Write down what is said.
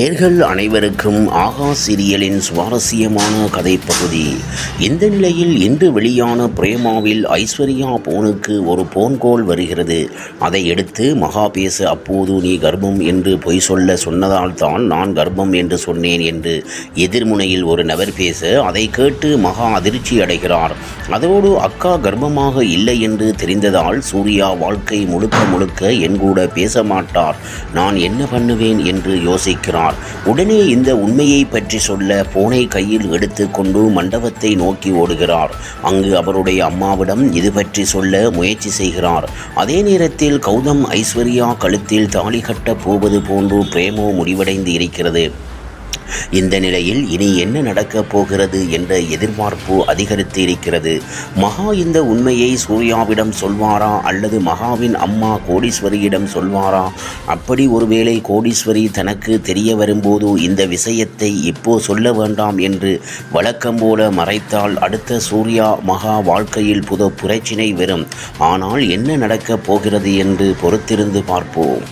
நேர்கள் அனைவருக்கும் ஆகா சீரியலின் சுவாரஸ்யமான கதைப்பகுதி. இந்த நிலையில் இன்று வெளியான பிரேமாவில் ஐஸ்வர்யா போனுக்கு ஒரு போன் கோல் வருகிறது? அதை எடுத்து மகா பேச அப்போது நீ கர்ப்பம் என்று பொய் சொல்ல சொன்னதால் தான் நான் கர்ப்பம் என்று சொன்னேன் என்று எதிர்முனையில் ஒரு நபர் பேச அதை கேட்டு மகா அதிர்ச்சி அடைகிறார். அதோடு அக்கா கர்ப்பமாக இல்லை என்று தெரிந்ததால் சூர்யா வாழ்க்கை முழுக்க முழுக்க என் கூட பேச மாட்டார். நான் என்ன பண்ணுவேன் என்று யோசிக்கிறார் உடனே இந்த உண்மையை பற்றி சொல்ல போனை கையில் எடுத்துக்கொண்டு மண்டபத்தை நோக்கி ஓடுகிறார். அங்கு அவருடைய அம்மாவிடம் இது பற்றி சொல்ல முயற்சி செய்கிறார். அதே நேரத்தில் கௌதம் ஐஸ்வர்யா கழுத்தில் தாலி கட்டப் போவது போன்று பிரேமோ முடிவடைந்து இருக்கிறது. இந்த நிலையில் இனி என்ன நடக்கப் போகிறது என்ற எதிர்பார்ப்பு அதிகரித்து இருக்கிறது. மகா இந்த உண்மையை சூர்யாவிடம் சொல்வாரா அல்லது மகாவின் அம்மா கோடீஸ்வரியிடம் சொல்வாரா? அப்படி ஒருவேளை கோடீஸ்வரி தனக்கு தெரிய வரும்போது இந்த விஷயத்தை இப்போ சொல்ல வேண்டாம் என்று வழக்கம் போல மறைத்தால் அடுத்த சூர்யா மகா வாழ்க்கையில் புத பிரச்சினை வரும் ஆனால் என்ன நடக்கப் போகிறது என்று பொறுத்திருந்து பார்ப்போம்.